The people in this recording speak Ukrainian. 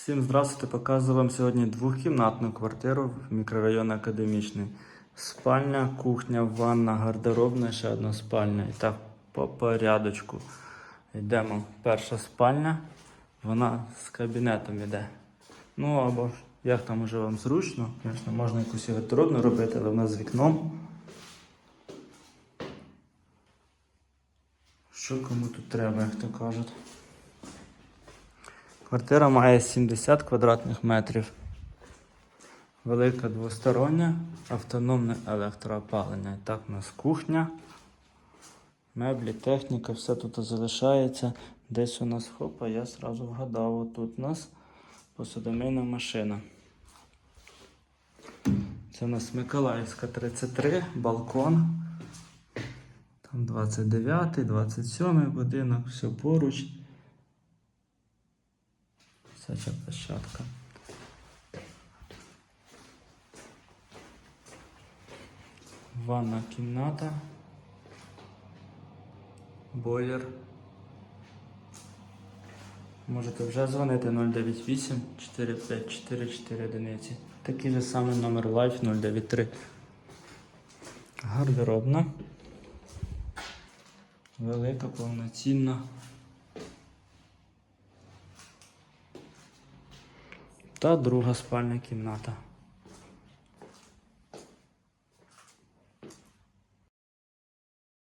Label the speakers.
Speaker 1: Всім здравствуйте, показую вам сьогодні двохкімнатну квартиру в мікрорайоні Академічний. Спальня, кухня, ванна, гардеробна, ще одна спальня. І так по порядочку. Йдемо. Перша спальня, вона з кабінетом йде. Ну або як там уже вам зручно. Звісно, можна якусь гардеробну робити, але вона з вікном. Що кому тут треба, як то кажуть. Квартира має 70 квадратних метрів. Велика двостороння, автономне електроопалення. І так, у нас кухня, меблі, техніка, все тут залишається. Десь у нас хопа, я сразу вгадав. Тут у нас посудомийна машина. Це у нас Миколаївська 33, балкон. Там 29, 27 будинок, все поруч. Сача площадка. Ванна кімната. Бойлер. Можете вже дзвонити 098 454 4 одиниці. Такий же самий номер Life 093. Гардеробна. Велика, повноцінна. Та друга спальня кімната.